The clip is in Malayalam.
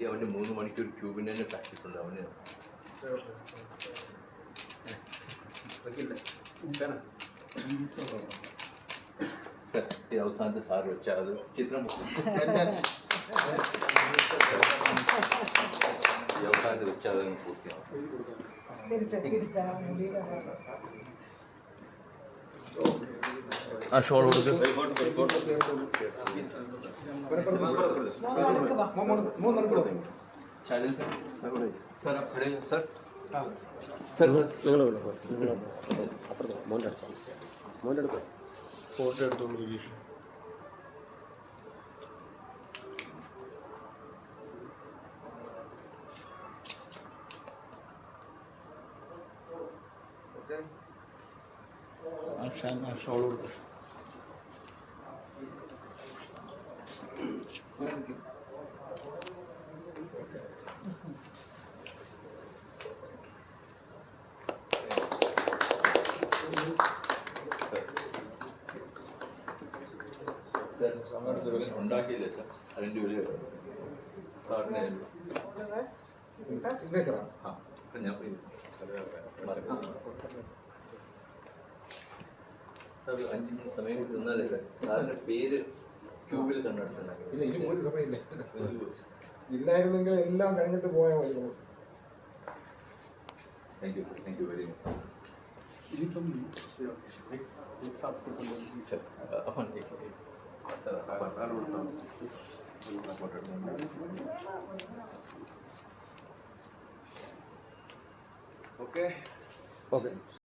ഈ അവന്റെ മൂന്ന് മണിക്കൂർ ക്യൂബിന്റെ തന്നെ പ്രാക്ടീസ് ഉണ്ട് അവന്. സർ അവസാനത്തെ സാർ വെച്ചാൽ അത് ചിത്രം അവസാനത്തെ വെച്ചാൽ അതങ്ങ് പൂർത്തിയാവും. ആ ഷോൾ കൊടുക്ക്. ಮೂರು ನಾಲ್ಕು ಕೊಡು ಶಾಲೆಲ್ ಸರ್ ಕಡೆ ಸರ್ ಸರ್ ಫೋಟೋ ಎಡ್ತು Akşam aşağı olur. സർ ഉണ്ടാക്കിയില്ലേ സർ? അതിന്റെ ഒരു സാറിനെ സിഗ്നേച്ചറാ ആ. അപ്പം ഞാൻ സാർ അഞ്ച് മിനിറ്റ് സമയം കൂടി സാർ? സാറിന്റെ പേര് ട്യൂബിൽ ഇല്ല ഇനി ഒരു സമയമില്ല. ഇല്ലായിരുന്നെങ്കിൽ എല്ലാം കഴിഞ്ഞിട്ട് പോയാൽ മതി നമുക്ക്. Thank you thank you very much sir okay okay